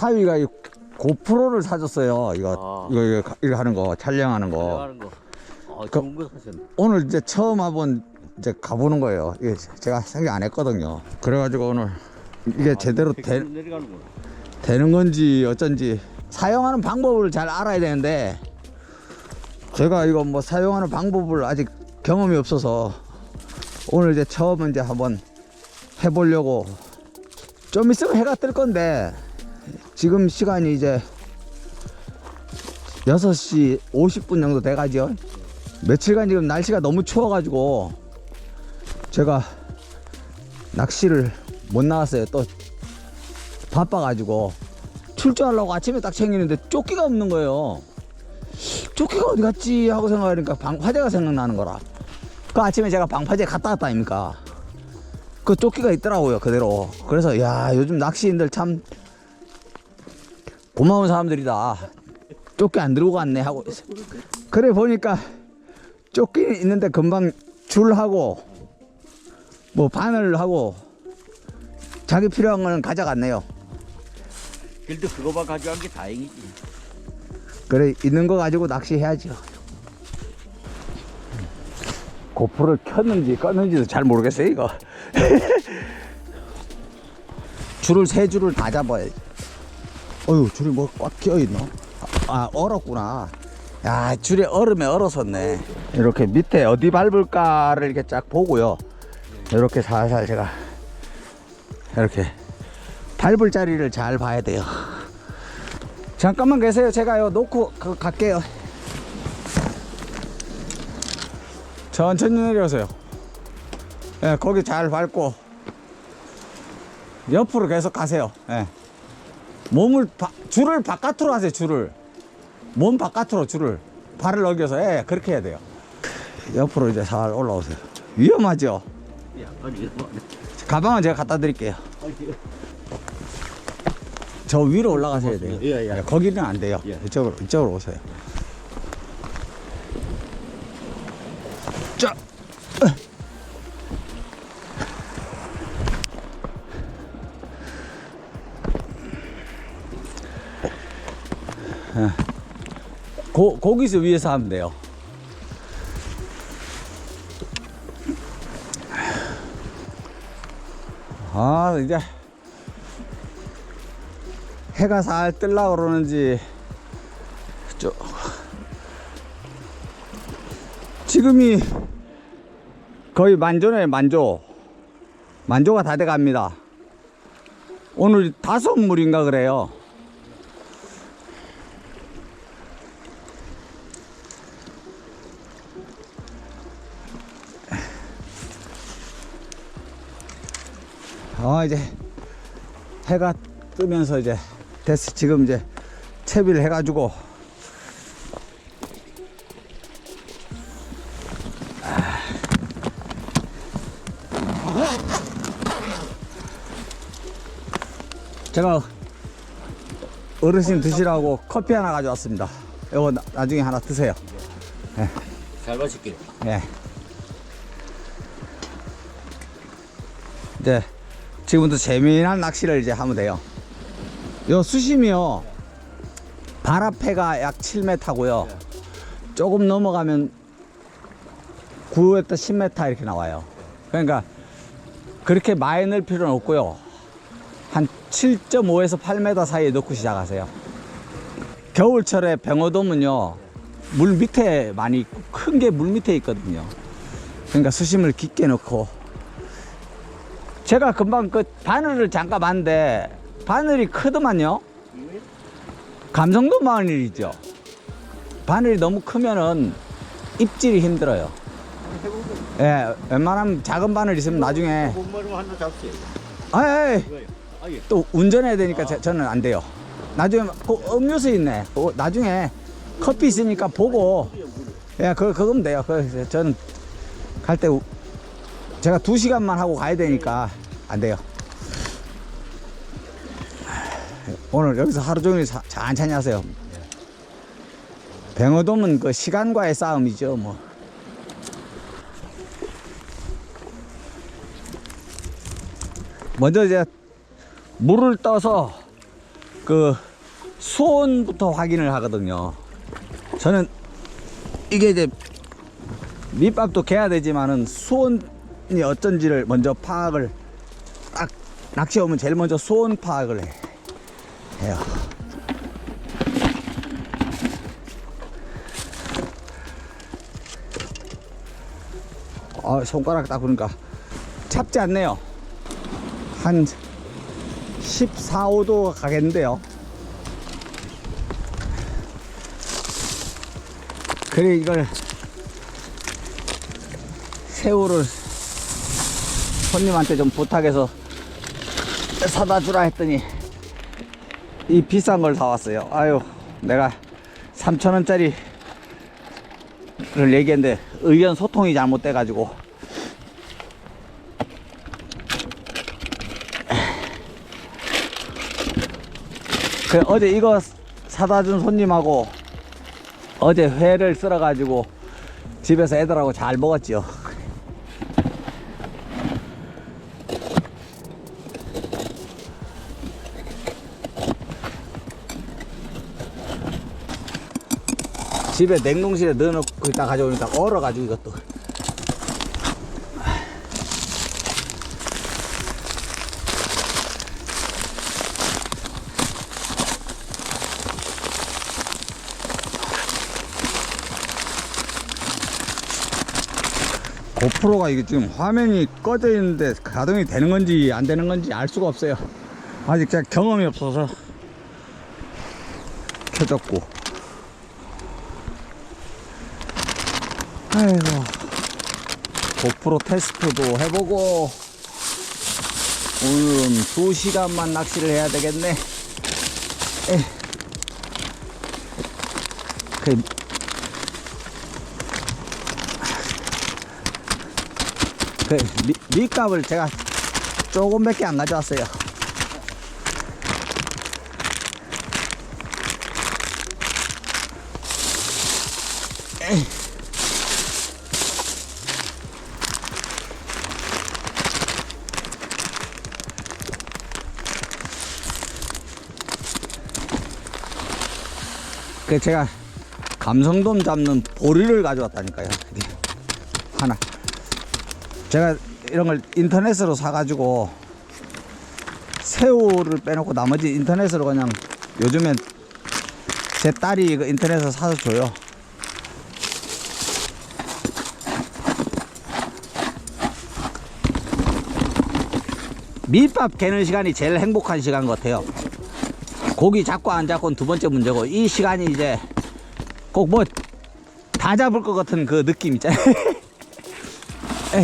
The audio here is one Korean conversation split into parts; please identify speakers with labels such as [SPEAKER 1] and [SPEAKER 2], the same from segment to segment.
[SPEAKER 1] 사위가 이 고프로를 사줬어요. 이거,
[SPEAKER 2] 아.
[SPEAKER 1] 이거, 이거, 이거 하는 거, 촬영하는 거.
[SPEAKER 2] 하는 거. 아,
[SPEAKER 1] 그-
[SPEAKER 2] 좋은 거 사셨네.
[SPEAKER 1] 오늘 이제 처음 한번 이제 가보는 거예요. 이게 제가 생각 안 했거든요. 그래가지고 오늘 이게 제대로 되,
[SPEAKER 2] 백선 내려가는구나.
[SPEAKER 1] 되는 건지 어쩐지 사용하는 방법을 잘 알아야 되는데 제가 이거 뭐 사용하는 방법을 아직 경험이 없어서 오늘 이제 처음 이제 한번 해보려고 좀 있으면 해가 뜰 건데 지금 시간이 이제 6시 50분 정도 돼가죠 며칠간 지금 날씨가 너무 추워가지고 제가 낚시를 못 나왔어요 또 바빠가지고 출조하려고 아침에 딱 챙기는데 조끼가 없는 거예요. 조끼가 어디 갔지 하고 생각하니까 방파제가 생각나는 거라. 그 아침에 제가 방파제 갔다 왔다 아닙니까? 그 조끼가 있더라고요 그대로. 그래서 야 요즘 낚시인들 참 고마운 사람들이다. 조끼 안 들고 갔네 하고 그래 보니까 조끼 있는데 금방 줄하고 뭐 바늘 하고 자기 필요한 거는 가져갔네요.
[SPEAKER 2] 그래도 그거만 가져간 게 다행이지.
[SPEAKER 1] 그래 있는 거 가지고 낚시해야죠. 고프를 켰는지 껐는지도 잘 모르겠어요 이거. 줄을 세 줄을 다 잡아야지. 어휴 줄이 뭐 꽉 끼어 있노? 아, 아 얼었구나. 야 줄이 얼음에 얼었었네. 이렇게 밑에 어디 밟을까를 이렇게 쫙 보고요. 이렇게 살살 제가 이렇게 밟을 자리를 잘 봐야 돼요. 잠깐만 계세요. 제가요 놓고 그 갈게요. 천천히 내려오세요. 예, 거기 잘 밟고 옆으로 계속 가세요. 예. 몸을 바- 줄을 바깥으로 하세요. 줄을 몸 바깥으로 줄을 발을 넘겨서 예, 그렇게 해야 돼요. 옆으로 이제 잘 올라오세요. 위험하죠. 가방은 제가 갖다 드릴게요. 저 위로 올라가셔야 돼요.
[SPEAKER 2] 예, 예.
[SPEAKER 1] 거기는 안 돼요.
[SPEAKER 2] 예.
[SPEAKER 1] 이쪽으로 이쪽으로 오세요. 자. 고, 거기서 위에서 하면 돼요. 아, 이제 해가 살 뜰라 그러는지 저 지금이 거의 만조네 만조. 만조가 다 돼갑니다. 오늘 다섯 물인가 그래요 아 이제 해가 뜨면서 이제 됐어 지금 이제 채비를 해가지고 제가 어르신 드시라고 커피 하나 가져왔습니다 이거 나, 나중에 하나 드세요
[SPEAKER 2] 잘 마실게.
[SPEAKER 1] 예. 이제 지금부터 재미난 낚시를 이제 하면 돼요. 요 수심이요. 발 앞에가 약 7m고요. 조금 넘어가면 9m, 10m 이렇게 나와요. 그러니까 그렇게 많이 넣을 필요는 없고요. 한 7.5에서 8m 사이에 넣고 시작하세요. 겨울철에 병어돔은요, 물 밑에 많이 큰 게 물 밑에 있거든요. 그러니까 수심을 깊게 넣고, 제가 금방 그 바늘을 잠깐 봤는데, 바늘이 크더만요. 감성도 바늘이죠. 바늘이 너무 크면은 입질이 힘들어요. 예, 웬만하면 작은 바늘 있으면 나중에. 아이,
[SPEAKER 2] 이거요. 아 예.
[SPEAKER 1] 또 운전해야 되니까 제- 저는 안 돼요. 나중에 그 음료수 있네. 그거 나중에 커피 있으니까 보고 예, 그 그거면 돼요. 그 저는 갈 때 제가 두 시간만 하고 가야 되니까 안 돼요. 오늘 여기서 하루 종일 사- 천천히 하세요. 뱅어돔은 그 시간과의 싸움이죠, 뭐. 먼저 이제 물을 떠서 그 수온부터 확인을 하거든요. 저는 이게 이제 밑밥도 개야 되지만은 수온이 어쩐지를 먼저 파악을 딱 낚시 오면 제일 먼저 수온 파악을 해, 해요. 아, 손가락 딱 보니까 찹지 않네요. 한 14, 5도 가겠는데요. 그래 이걸 새우를 손님한테 좀 부탁해서 사다 주라 했더니 이 비싼 걸 사왔어요. 아유 내가 3천원짜리를 얘기했는데 의견 소통이 잘못돼 가지고 그 어제 이거 사다 준 손님하고 어제 회를 썰어 가지고 집에서 애들하고 잘 먹었지요. 집에 냉동실에 넣어놓고 이따 가져오니까 얼어가지고 이것도. 고프로가 이게 지금 화면이 꺼져 있는데 가동이 되는 건지 안 되는 건지 알 수가 없어요. 아직 제가 경험이 없어서. 켜졌고 아이고 고프로 테스트도 해보고 오늘은 2시간만 낚시를 해야 되겠네 에. 그그 미, 밑값을 제가 조금밖에 안 가져왔어요. 에이. 그 제가 감성돔 잡는 보리를 가져왔다니까요. 이게 하나. 제가 이런 걸 인터넷으로 사가지고 새우를 빼놓고 나머지 인터넷으로 그냥 요즘엔 제 딸이 이거 인터넷에서 사서 줘요. 밑밥 개는 시간이 제일 행복한 시간 같아요. 고기 잡고 안 잡고는 두 번째 문제고 이 시간이 이제 꼭 뭐 다 잡을 것 같은 그 느낌 있잖아요.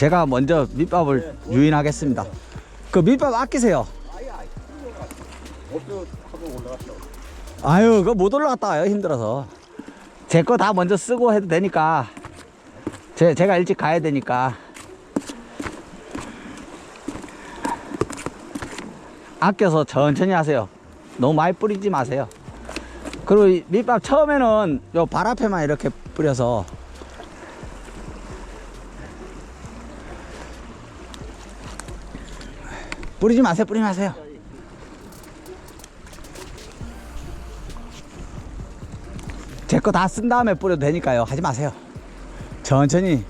[SPEAKER 1] 제가 먼저 밑밥을 유인하겠습니다. 그 밑밥 아끼세요. 아유, 그거 못 올라갔다 와요. 힘들어서. 제 거 다 먼저 쓰고 해도 되니까. 제, 제가 일찍 가야 되니까. 아껴서 천천히 하세요. 너무 많이 뿌리지 마세요. 그리고 이 밑밥 처음에는 요 발 앞에만 이렇게 뿌려서 뿌리지 마세요. 뿌리지 마세요. 제 거 다 쓴 다음에 뿌려도 되니까요. 하지 마세요. 천천히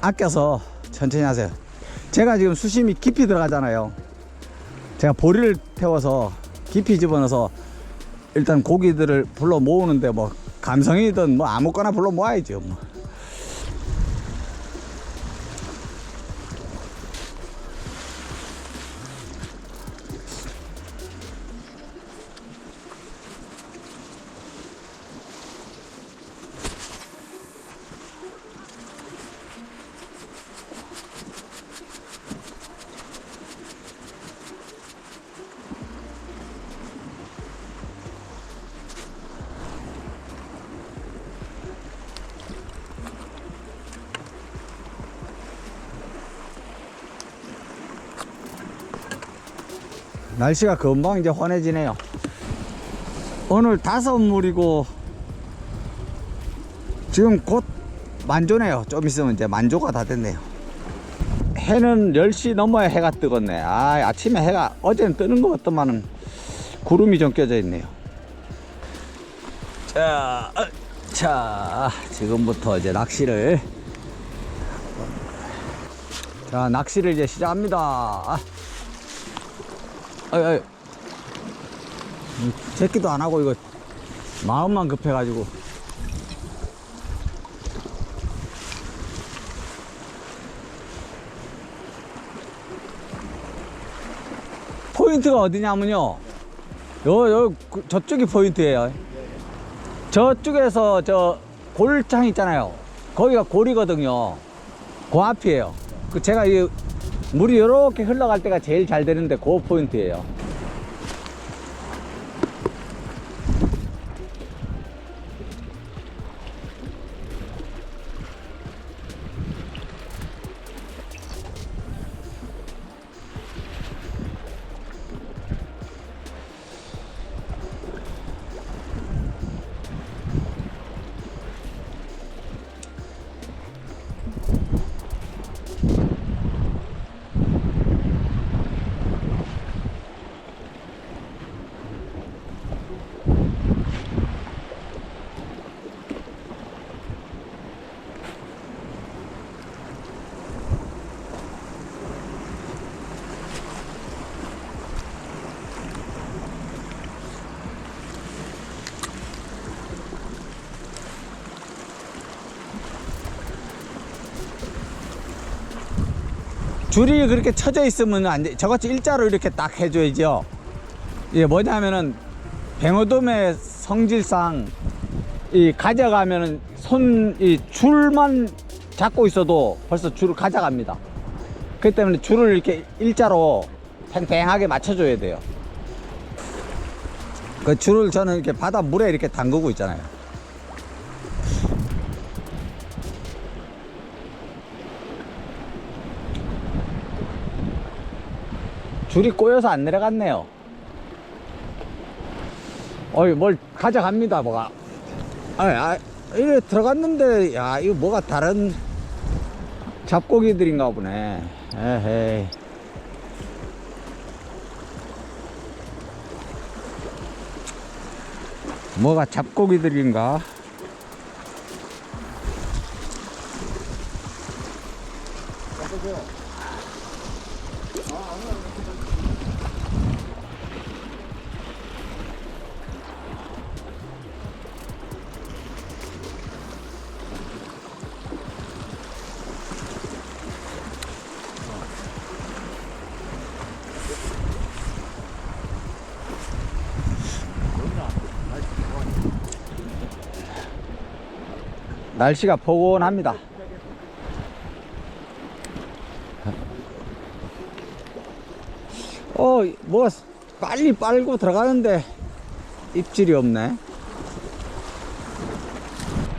[SPEAKER 1] 아껴서 천천히 하세요. 제가 지금 수심이 깊이 들어가잖아요. 제가 보리를 태워서 깊이 집어넣어서 일단 고기들을 불러 모으는데 뭐 감성이든 뭐 아무거나 불러 모아야죠. 뭐. 날씨가 금방 이제 환해지네요. 오늘 다섯 물이고 지금 곧 만조네요. 좀 있으면 이제 만조가 다 됐네요. 해는 10시 넘어야 해가 뜨겠네. 아, 아침에 해가 어제는 뜨는 것 같더만은 구름이 좀 껴져 있네요. 자, 어, 자, 지금부터 이제 낚시를 자, 낚시를 이제 시작합니다. 아, 아이, 아이. 제끼도 안 하고 이거 마음만 급해가지고. 포인트가 어디냐면요. 요, 요, 그, 저쪽이 포인트예요. 저쪽에서 저 골창 있잖아요. 거기가 골이거든요. 그 앞이에요. 그 제가 이 물이 이렇게 흘러갈 때가 제일 잘 되는데 그 포인트예요. 줄이 그렇게 쳐져 있으면 안 돼. 저같이 일자로 이렇게 딱 해줘야죠. 이게 뭐냐면은 뱅어돔의 성질상 이 가져가면은 손 이 줄만 잡고 있어도 벌써 줄을 가져갑니다. 그렇기 때문에 줄을 이렇게 일자로 팽팽하게 맞춰줘야 돼요. 그 줄을 저는 이렇게 바다 물에 이렇게 담그고 있잖아요. 줄이 꼬여서 안 내려갔네요. 어이, 뭘 가져갑니다, 뭐가. 아, 아, 이래 들어갔는데, 야, 이거 뭐가 다른 잡고기들인가 보네. 에헤이. 뭐가 잡고기들인가? 날씨가 포근합니다. 어, 뭐 빨리 빨고 들어가는데 입질이 없네.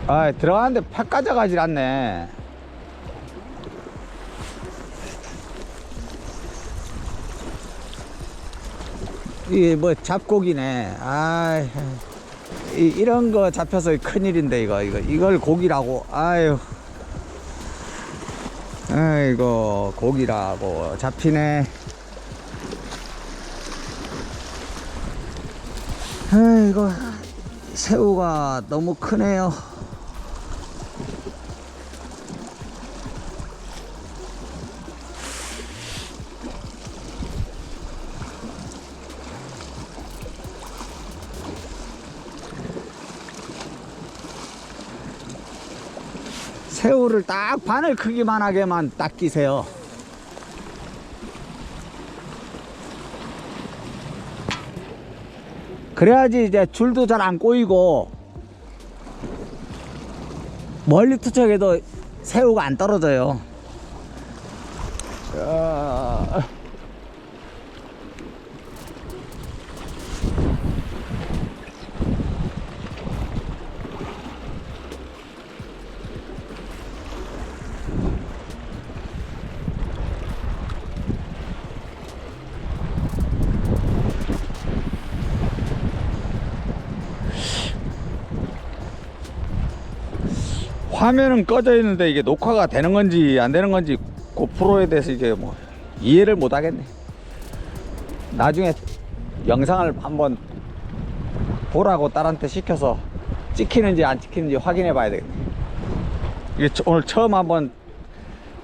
[SPEAKER 1] 아, 들어가는데 팍 가져가질 않네. 이게 뭐 잡고기네. 아, 이, 이 런 거 잡혀서 큰일인데 이거 이거 이걸 고기라고. 아유. 아이고 고기라고. 잡히네. 아이고 새우가 너무 크네요 새우를 딱 바늘 크기만 하게만 딱 끼세요. 그래야지 이제 줄도 잘 안 꼬이고 멀리 투척해도 새우가 안 떨어져요. 아, 화면은 꺼져 있는데 이게 녹화가 되는 건지 안 되는 건지 고프로에 대해서 이제 뭐 이해를 못 하겠네. 나중에 영상을 한번 보라고 딸한테 시켜서 찍히는지 안 찍히는지 확인해 봐야 되겠네. 이게 처- 오늘 처음 한번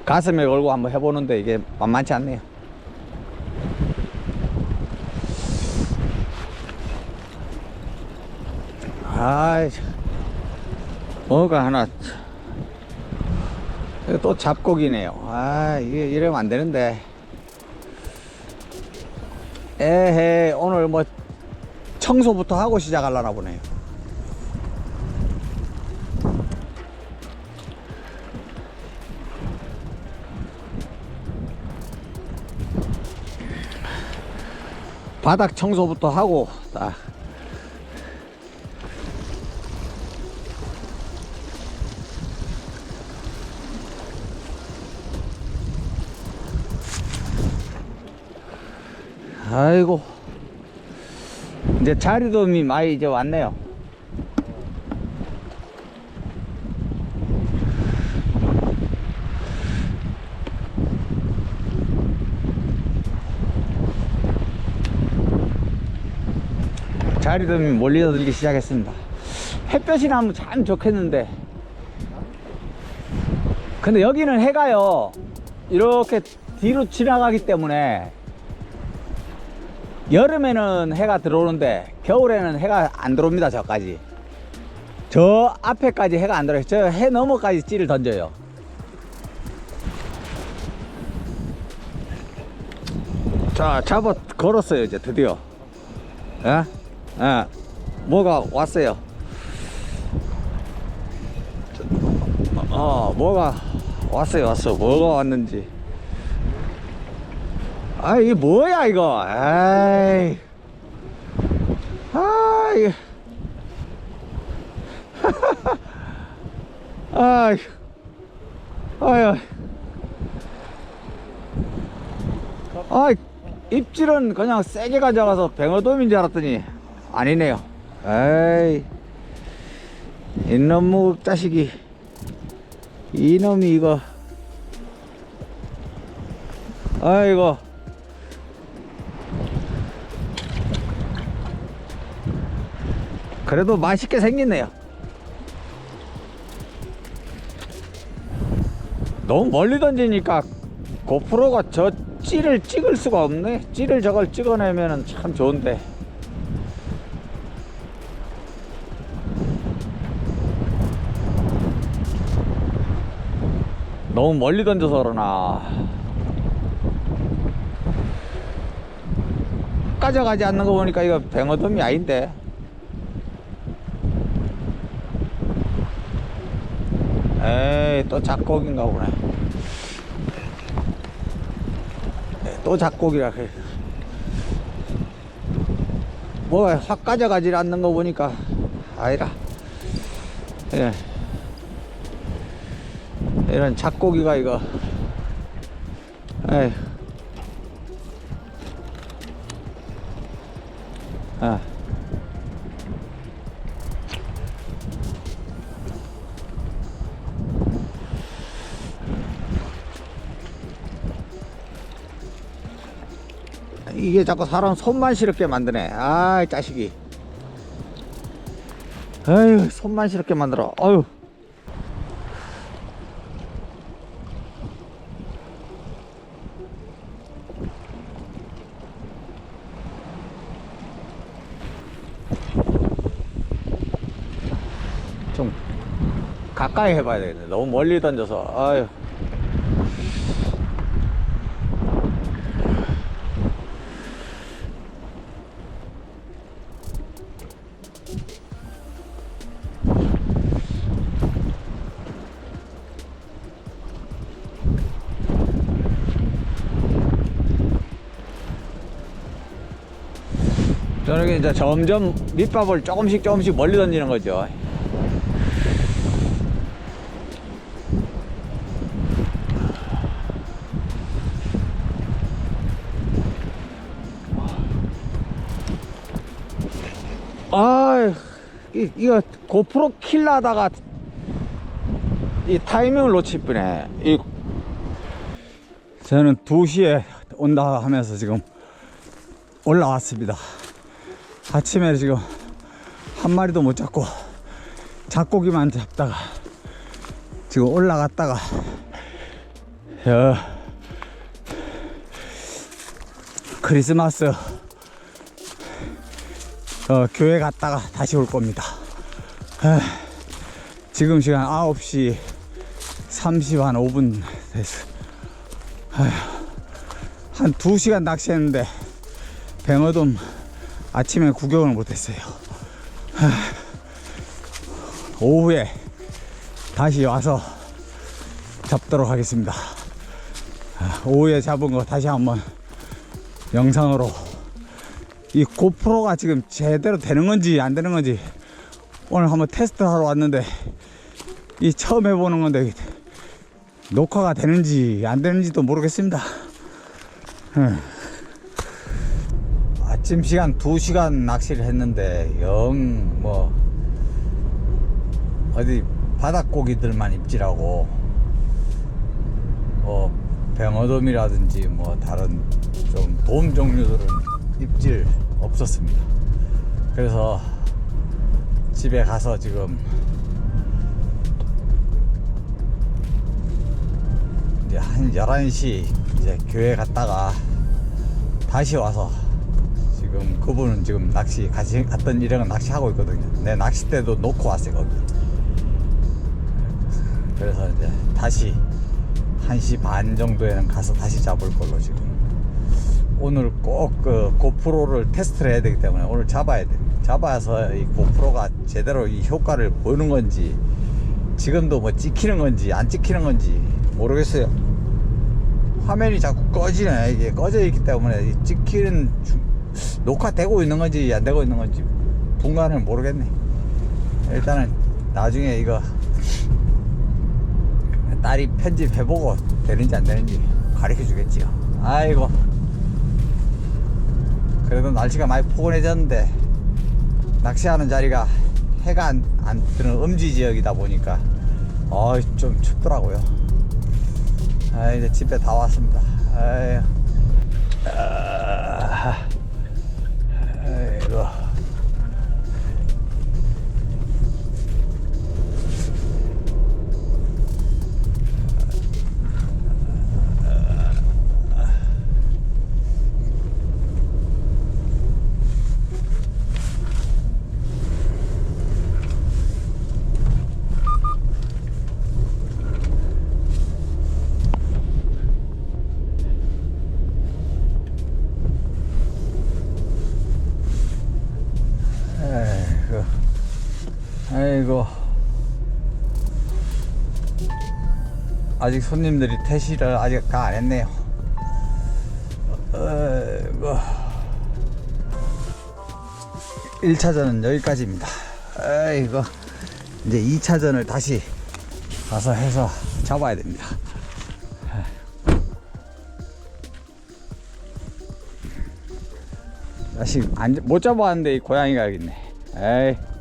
[SPEAKER 1] 가슴에 걸고 한번 해보는데 이게 만만치 않네요. 아이, 뭐가 하나. 또 잡곡이네요. 아, 이게 이러면 안 되는데. 에헤, 오늘 뭐 청소부터 하고 시작하려나 보네요. 바닥 청소부터 하고 딱 아이고. 이제 자리돔이 많이 이제 왔네요. 자리돔이 몰리어 들기 시작했습니다. 햇볕이 나면 참 좋겠는데. 근데 여기는 해가요. 이렇게 뒤로 지나가기 때문에 여름에는 해가 들어오는데 겨울에는 해가 안 들어옵니다 저까지. 저 앞에까지 해가 안 들어요. 저 해 너머까지 찌를 던져요. 자 잡아 걸었어요 이제 드디어. 예? 예. 뭐가 왔어요? 어 뭐가 왔어요 왔어. 뭐가 왔는지 아 이게 뭐야 이거? 에이. 아 이게 아이 아유 아 입질은 그냥 세게 가져가서 뱅어돔인 줄 알았더니 아니네요. 에이. 이놈의 자식이. 이놈이 이거. 아이고 그래도 맛있게 생겼네요. 너무 멀리 던지니까 고프로가 저 찌를 찍을 수가 없네. 찌를 저걸 찍어내면 참 좋은데. 너무 멀리 던져서 그러나. 가져가지 않는 거 보니까 이거 뱅어돔이 아닌데. 에이 또 작곡인가 보네. 에, 또 작곡이라 그래. 뭐가 확 가져가지 않는 거 보니까 아니라. 예. 이런 작곡이가 이거. 에이. 아. 이게 자꾸 사람 손만 시렵게 만드네. 아, 이 자식이. 아유, 손만 시렵게 만들어. 아유. 좀 가까이 해봐야 되겠네. 너무 멀리 던져서. 아유. 이제 점점 밑밥을 조금씩 조금씩 멀리 던지는 거죠. 아, 이, 이거 고프로 킬러 하다가 이 타이밍을 놓칠 뻔해. 이 저는 2시에 온다 하면서 지금 올라왔습니다. 아침에 지금 한 마리도 못 잡고 잡고기만 잡다가 지금 올라갔다가 여 크리스마스 어, 교회 갔다가 다시 올 겁니다. 에, 지금 시간 9시 30, 한 5분 됐어. 아휴, 한 2시간 낚시했는데 뱅어돔 아침에 구경을 못했어요. 하, 오후에 다시 와서 잡도록 하겠습니다. 아, 오후에 잡은 거 다시 한번 영상으로 이 고프로가 지금 제대로 되는 건지 안 되는 건지 오늘 한번 테스트 하러 왔는데 이 처음 해보는 건데 녹화가 되는지 안 되는지도 모르겠습니다. 음. 아침 시간 2시간 낚시를 했는데 영 뭐 어디 바닷고기들만 입질하고 뭐 병어돔이라든지 뭐 다른 좀 돔 종류들은 입질 없었습니다. 그래서 집에 가서 지금 이제 한 11시 이제 교회 갔다가 다시 와서 지금 그분은 지금 낚시 같이 갔던 일행은 낚시하고 있거든요. 내 낚싯대도 놓고 왔어요, 거기. 그래서 이제 다시 1시 반 정도에는 가서 다시 잡을 걸로 지금. 오늘 꼭 그 고프로를 테스트를 해야 되기 때문에 오늘 잡아야 돼. 잡아서 이 고프로가 제대로 이 효과를 보는 건지 지금도 뭐 찍히는 건지 안 찍히는 건지 모르겠어요. 화면이 자꾸 꺼지네. 이게 꺼져 있기 때문에 이 찍히는 주- 녹화되고 있는 건지 안 되고 있는 건지 분간을 모르겠네. 일단은 나중에 이거 딸이 편집해보고 되는지 안 되는지 가르쳐 주겠지요. 아이고. 그래도 날씨가 많이 포근해졌는데 낚시하는 자리가 해가 안, 안 뜨는 음지 지역이다 보니까 어, 좀 춥더라고요. 아, 이제 집에 다 왔습니다. 아유. 아, 아직 손님들이 퇴실을 아직 다 안 했네요. 아이고. 1차전은 여기까지입니다. 아이고. 이제 2차전을 다시 가서 해서 잡아야 됩니다. 아직 안, 못 잡아왔는데 이 고양이가 여기 있네. 에이.